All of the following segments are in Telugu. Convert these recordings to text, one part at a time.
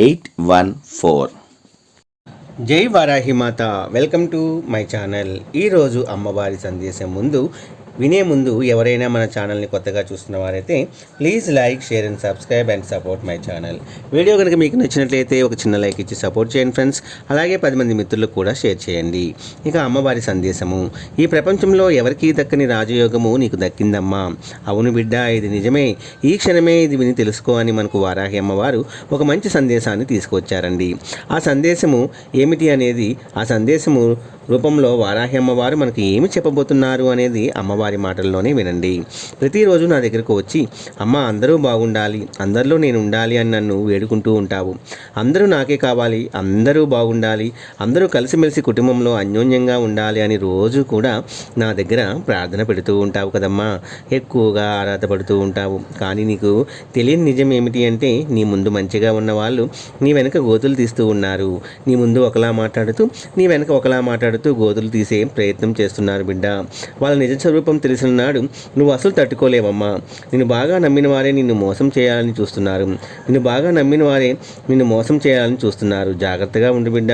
eight one four. జై వారాహి మాత. Welcome to my channel. ఈరోజు అమ్మవారి సందేశం ముందు వినే ముందు ఎవరైనా మన ఛానల్ని కొత్తగా చూస్తున్న వారైతే please like share and subscribe and support my channel. Video కనుక మీకు నచ్చినట్లయితే ఒక చిన్న లైక్ ఇచ్చి సపోర్ట్ చేయండి ఫ్రెండ్స్. అలాగే పది మంది మిత్రులకు కూడా షేర్ చేయండి. ఇక అమ్మవారి సందేశము. ఈ ప్రపంచంలో ఎవరికీ దక్కని రాజయోగము నీకు దక్కిందమ్మా. అవును బిడ్డ ఇది నిజమే. ఈ క్షణమే ఇది విని తెలుసుకో అని మనకు వారాహి అమ్మవారు ఒక మంచి సందేశాన్ని తీసుకొచ్చారండి ఆ సందేశము ఏమిటి అనేది ఆ సందేశము రూపంలో వారాహి అమ్మవారు మనకు ఏమి చెప్పబోతున్నారు అనేది అమ్మవారి మాటల్లోనే వినండి. ప్రతిరోజు నా దగ్గరకు వచ్చి అమ్మ అందరూ బాగుండాలి. అందరిలో నేను ఉండాలి అని నన్ను వేడుకుంటూ ఉంటావు. అందరూ నాకే కావాలి. అందరూ బాగుండాలి. అందరూ కలిసిమెలిసి కుటుంబంలో అన్యోన్యంగా ఉండాలి అని రోజు కూడా నా దగ్గర ప్రార్థన పెడుతూ ఉంటావు కదమ్మా. ఎక్కువగా ఆరాధపడుతూ ఉంటావు. కానీ నీకు తెలియని నిజం ఏమిటి అంటే నీ ముందు మంచిగా ఉన్న వాళ్ళు నీ వెనక గోతులు తీస్తూ ఉన్నారు. నీ ముందు ఒకలా మాట్లాడుతూ నీ వెనక ఒకలా మాట్లాడుతూ గోతులు తీసే ప్రయత్నం చేస్తున్నారు బిడ్డ. వాళ్ళ నిజ స్వరూపం తెలిసిన నాడు నువ్వు అసలు తట్టుకోలేవమ్మా. నిన్ను బాగా నమ్మిన వారే నిన్ను మోసం చేయాలని చూస్తున్నారు. నిన్ను బాగా నమ్మిన వారే నిన్ను మోసం చేయాలని చూస్తున్నారు. జాగ్రత్తగా ఉండు బిడ్డ.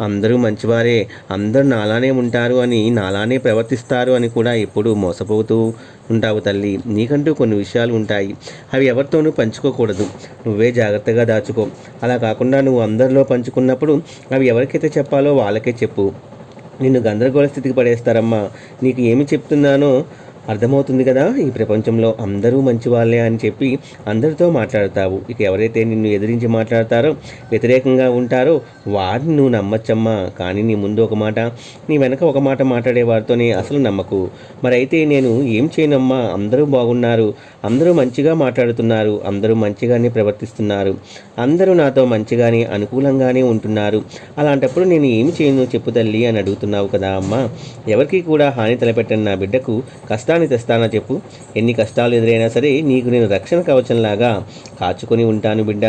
అందరూ మంచివారే. అందరూ నాలానే ఉంటారు అని నాలానే ప్రవర్తిస్తారు అని కూడా ఎప్పుడు మోసపోతూ ఉంటావు తల్లి. నీకంటూ కొన్ని విషయాలు ఉంటాయి. అవి ఎవరితోనూ పంచుకోకూడదు. నువ్వే జాగ్రత్తగా దాచుకో. అలా కాకుండా నువ్వు అందరిలో పంచుకున్నప్పుడు అవి ఎవరికైతే చెప్పాలో వాళ్ళకే చెప్పు. నిన్ను గందరగోళ స్థితికి పడేస్తారమ్మా. నీకు ఏమి చెప్తున్నానో అర్థమవుతుంది కదా? ఈ ప్రపంచంలో అందరూ మంచి వాళ్ళే అని చెప్పి అందరితో మాట్లాడతావు. ఇక ఎవరైతే నిన్ను ఎదిరించి మాట్లాడతారో వ్యతిరేకంగా ఉంటారో వారిని నువ్వు నమ్మచ్చమ్మా. కానీ నీ ముందు ఒక మాట నీ వెనక ఒక మాట మాట్లాడే వారితోనే అసలు నమ్మకు. మరైతే నేను ఏం చేయనమ్మా? అందరూ బాగున్నారు. అందరూ మంచిగా మాట్లాడుతున్నారు. అందరూ మంచిగానే ప్రవర్తిస్తున్నారు. అందరూ నాతో మంచిగానే అనుకూలంగానే ఉంటున్నారు. అలాంటప్పుడు నేను ఏమి చేయను చెప్పు తల్లి అని అడుగుతున్నావు కదా అమ్మా. ఎవరికి కూడా హాని తలపెట్టని నా బిడ్డకు కష్టాన్ని తెస్తానా చెప్పు. ఎన్ని కష్టాలు ఎదురైనా సరే నీకు నేను రక్షణ కవచంలాగా కాచుకొని ఉంటాను బిడ్డ.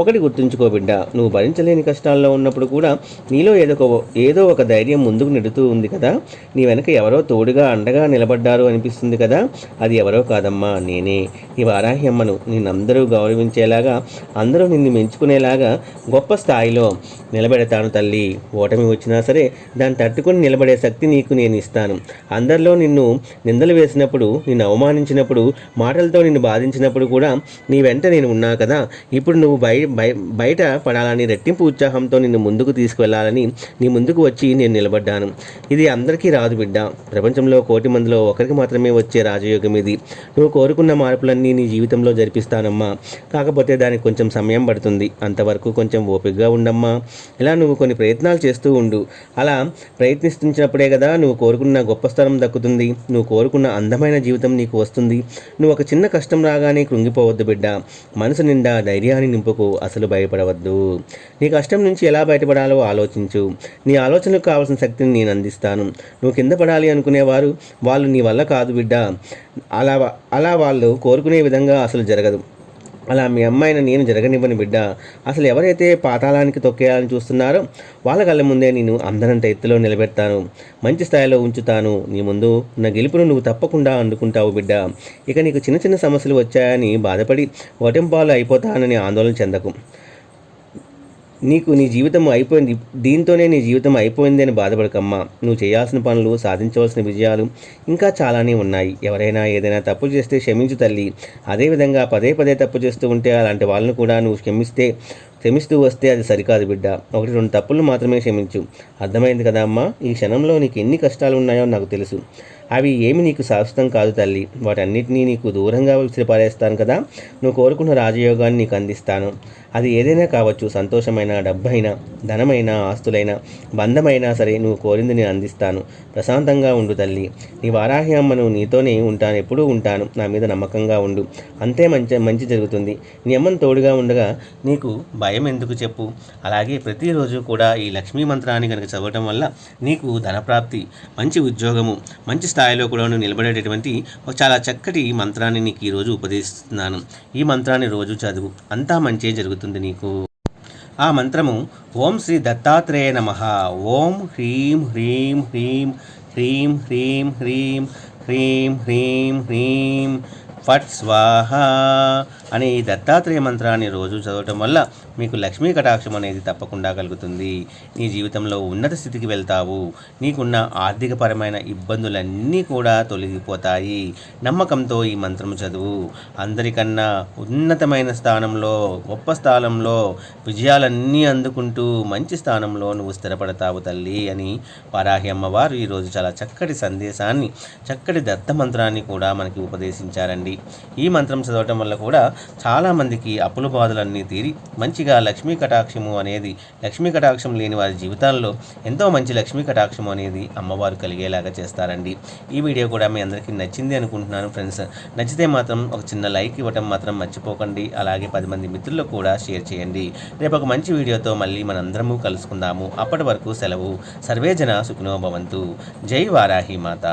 ఒకటి గుర్తుంచుకో బిడ్డ. నువ్వు భరించలేని కష్టాల్లో ఉన్నప్పుడు కూడా నీలో ఏదో ఒక ఏదో ఒక ధైర్యం ముందుకు నెడుతూ ఉంది కదా. నీ వెనక ఎవరో తోడుగా అండగా నిలబడ్డారు అనిపిస్తుంది కదా. అది ఎవరో కాదమ్మా నేనే. ఈ వారాహ్యమ్మను నిన్నందరూ గౌరవించేలాగా అందరూ నిన్ను మెచ్చుకునేలాగా గొప్ప స్థాయిలో నిలబెడతాను తల్లి. ఓటమి వచ్చినా సరే దాన్ని తట్టుకుని నిలబడే శక్తి నీకు నేను ఇస్తాను. అందరిలో నిన్ను నిందలు వేసినప్పుడు నిన్ను అవమానించినప్పుడు మాటలతో నిన్ను బాధించినప్పుడు కూడా నీ వెంట నేను ఉన్నా కదా. ఇప్పుడు నువ్వు బయ బయట పడాలని రెట్టింపు ఉత్సాహంతో నిన్ను ముందుకు తీసుకువెళ్ళాలని నీ ముందుకు వచ్చి నేను నిలబడ్డాను. ఇది అందరికీ రాదు బిడ్డ. ప్రపంచంలో కోటి మందిలో ఒకరికి మాత్రమే వచ్చే రాజయోగం ఇది. నువ్వు కోరుకున్న మార్పులన్నీ నీ జీవితంలో జరిపిస్తానమ్మా. కాకపోతే దానికి కొంచెం సమయం పడుతుంది. అంతవరకు కొంచెం ఓపికగా ఉండమ్మా. ఇలా నువ్వు కొన్ని ప్రయత్నాలు చేస్తూ ఉండు. అలా ప్రయత్నిస్తున్నప్పుడే కదా నువ్వు కోరుకున్న గొప్ప స్థలం దక్కుతుంది. నువ్వు కోరుకున్న అందమైన జీవితం నీకు వస్తుంది. నువ్వు ఒక చిన్న కష్టం రాగానే కృంగిపోవద్దు బిడ్డ. మనసు నిండా ధైర్యాన్ని నింపుకు అసలు భయపడవద్దు. నీ కష్టం నుంచి ఎలా బయటపడాలో ఆలోచించు. నీ ఆలోచనకు కావాల్సిన శక్తిని నేను అందిస్తాను. నువ్వు కింద పడాలి అనుకునేవారు వాళ్ళు నీ వల్ల కాదు బిడ్డ. అలా అలా వాళ్ళు కోరుకునే విధంగా అసలు జరగదు. అలా మీ అమ్మాయిని నేను జరగనివ్వని బిడ్డ అసలు ఎవరైతే పాతాళానికి తొక్కేయాలని చూస్తున్నారో వాళ్ళ కళ్ళ ముందే నేను అందరంత ఎత్తులో నిలబెడతాను మంచి స్థాయిలో ఉంచుతాను నీ ముందు నా గెలుపును నువ్వు తప్పకుండా అందుకుంటావు బిడ్డ. ఇక నీకు చిన్న చిన్న సమస్యలు వచ్చాయని బాధపడి ఓటంపాలు అయిపోతానని ఆందోళన చెందకు. నీకు నీ జీవితం అయిపోయింది. దీంతోనే నీ జీవితం అయిపోయింది అని బాధపడకమ్మా. నువ్వు చేయాల్సిన పనులు సాధించవలసిన విజయాలు ఇంకా చాలానే ఉన్నాయి. ఎవరైనా ఏదైనా తప్పు చేస్తే క్షమించు తల్లి. అదేవిధంగా పదే పదే తప్పు చేస్తూ ఉంటే అలాంటి వాళ్ళను కూడా నువ్వు క్షమిస్తే క్షమిస్తూ వస్తే అది సరికాదు బిడ్డ. ఒకటి రెండు తప్పులు మాత్రమే క్షమించు. అర్థమైంది కదా అమ్మా? ఈ క్షణంలో నీకు ఎన్ని కష్టాలు ఉన్నాయో నాకు తెలుసు. అవి ఏమి నీకు శాశ్వతం కాదు తల్లి. వాటన్నిటినీ నీకు దూరంగా విసిరిపారేస్తాను కదా. నువ్వు కోరుకున్న రాజయోగాన్ని నీకు అందిస్తాను. అది ఏదైనా కావచ్చు సంతోషమైన డబ్బైనా ధనమైన ఆస్తులైన బంధమైనా సరే నువ్వు కోరింది నేను అందిస్తాను. ప్రశాంతంగా ఉండు తల్లి. నీ వారాహి అమ్మను నీతోనే ఉంటాను ఎప్పుడూ ఉంటాను. నా మీద నమ్మకంగా ఉండు. అంతే మంచి మంచి జరుగుతుంది. నీ అమ్మను తోడుగా ఉండగా నీకు భయం ఎందుకు చెప్పు? అలాగే ప్రతిరోజు కూడా ఈ లక్ష్మీ మంత్రాన్ని కనుక చదవటం వల్ల నీకు ధనప్రాప్తి మంచి ఉద్యోగము మంచి స్థాయిలో కూడా నిలబడేటటువంటి ఒక చాలా చక్కటి మంత్రాన్ని నీకు ఈరోజు ఉపదేశిస్తున్నాను. ఈ మంత్రాన్ని రోజు చదువు. అంతా మంచి జరుగుతుంది నీకు. ఆ మంత్రము ఓం శ్రీ దత్తాత్రేయ నమ. ఓం హ్రీం హ్రీం హ్రీం హ్రీం హ్రీం హ్రీం హ్రీం హ్రీం హ్రీం. ఫట్ స్వాహ అనే ఈ దత్తాత్రేయ మంత్రాన్ని రోజు చదవటం వల్ల మీకు లక్ష్మీ కటాక్షం అనేది తప్పకుండా కలుగుతుంది. నీ జీవితంలో ఉన్నత స్థితికి వెళ్తావు. నీకున్న ఆర్థికపరమైన ఇబ్బందులన్నీ కూడా తొలగిపోతాయి. నమ్మకంతో ఈ మంత్రం చదువు. అందరికన్నా ఉన్నతమైన స్థానంలో గొప్ప స్థానంలో విజయాలన్నీ అందుకుంటూ మంచి స్థానంలో నువ్వు స్థిరపడతావు తల్లి అని వారాహి అమ్మవారు ఈరోజు చాలా చక్కటి సందేశాన్ని చక్కటి దత్త మంత్రాన్ని కూడా మనకి ఉపదేశించారండి. ఈ మంత్రం చదవటం వల్ల కూడా చాలామందికి అప్పుల బాధలన్నీ తీరి మంచిగా లక్ష్మీ కటాక్షము అనేది లక్ష్మీ కటాక్షం లేని వారి జీవితాల్లో ఎంతో మంచి లక్ష్మీ కటాక్షం అనేది అమ్మవారు కలిగేలాగా చేస్తారండి. ఈ వీడియో కూడా మీ అందరికీ నచ్చింది అనుకుంటున్నాను ఫ్రెండ్స్. నచ్చితే మాత్రం ఒక చిన్న లైక్ ఇవ్వటం మాత్రం మర్చిపోకండి. అలాగే పది మంది మిత్రులకు కూడా షేర్ చేయండి. రేపు ఒక మంచి వీడియోతో మళ్ళీ మనందరము కలుసుకుందాము. అప్పటి వరకు సెలవు. సర్వేజన సుఖినోభవంతు జై వారాహి మాత.